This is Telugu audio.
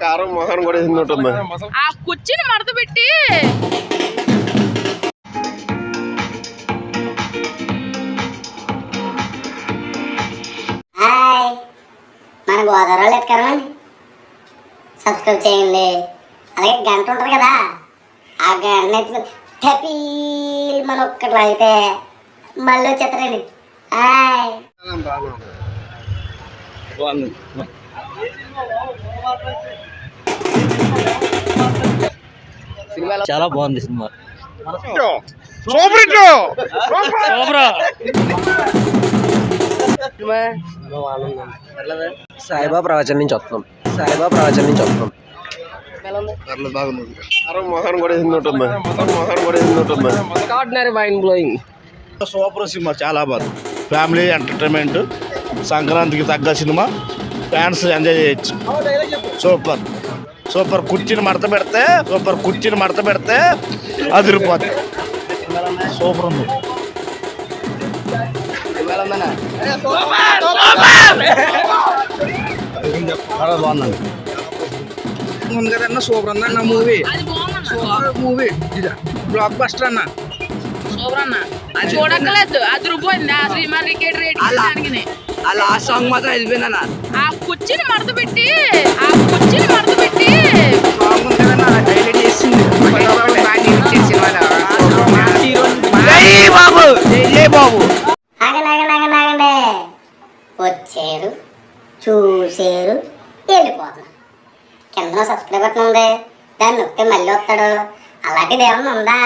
కారం మొహన్ కూడా వేసినట్టుంది ఆ కుర్చీని మడత పెట్టి హాయ్ మన గోదావరి ఎక్కరమండి సబ్స్క్రైబ్ చేయండి. అలాగే గంట ఉంటుంది కదా. ఆ గంట ఎత్తుకుని టపీల్ మన ఒక్కటి అయితే మళ్ళీ వచ్చేస్తారండి హాయ్. చాలా బాగుంది సినిమా. సాయిబాబా ప్రవచనం నుంచి వస్తున్నాం. సాయిబాబా ప్రవచనం నుంచి వస్తున్నాం. కారం మొహన్ కూడా వేసినట్టుంది మొహన్ కూడా వేసినట్టుంది extraordinary mind blowing super cinema చాలా బాగుంది. ఫ్యామిలీ ఎంటర్టైన్మెంట్ సంక్రాంతికి తగ్గ సినిమా. ఫ్యాన్స్ ఎంజాయ్ చేయొచ్చు. సూపర్ సూపర్ కుర్చీని మడత పెడితే సూపర్ కుర్చీని మడత పెడితే అదిరిపోద్ది. సూపర్ ఉంది. బాగుందండి ఉంది కదన్న సూపర్ ఉందన్న movie super movie. Blockbuster అన్న. సూపర్ అన్న. అది చూడక్కలేదు అది రుపోయింది శ్రీమాన్ దానికి ఆ లాస్ట్ సాంగ్ మాత్రం వెళ్ళిపోయిందన్న ఆ కుర్చీని మడత పెట్టి ఆ కుర్చీని మడత పెట్టి. సాంగ్ ఉంది చేసింది బాబు! బాబు! వచ్చారు చూసారు వెళ్ళిపోతున్నారు. కింద సబ్స్క్రైబ్ బటన్ ఉంది. దాన్ని నొక్కితే మళ్ళీ వస్తాడు. అలాంటిది ఏమన్నా ఉందా?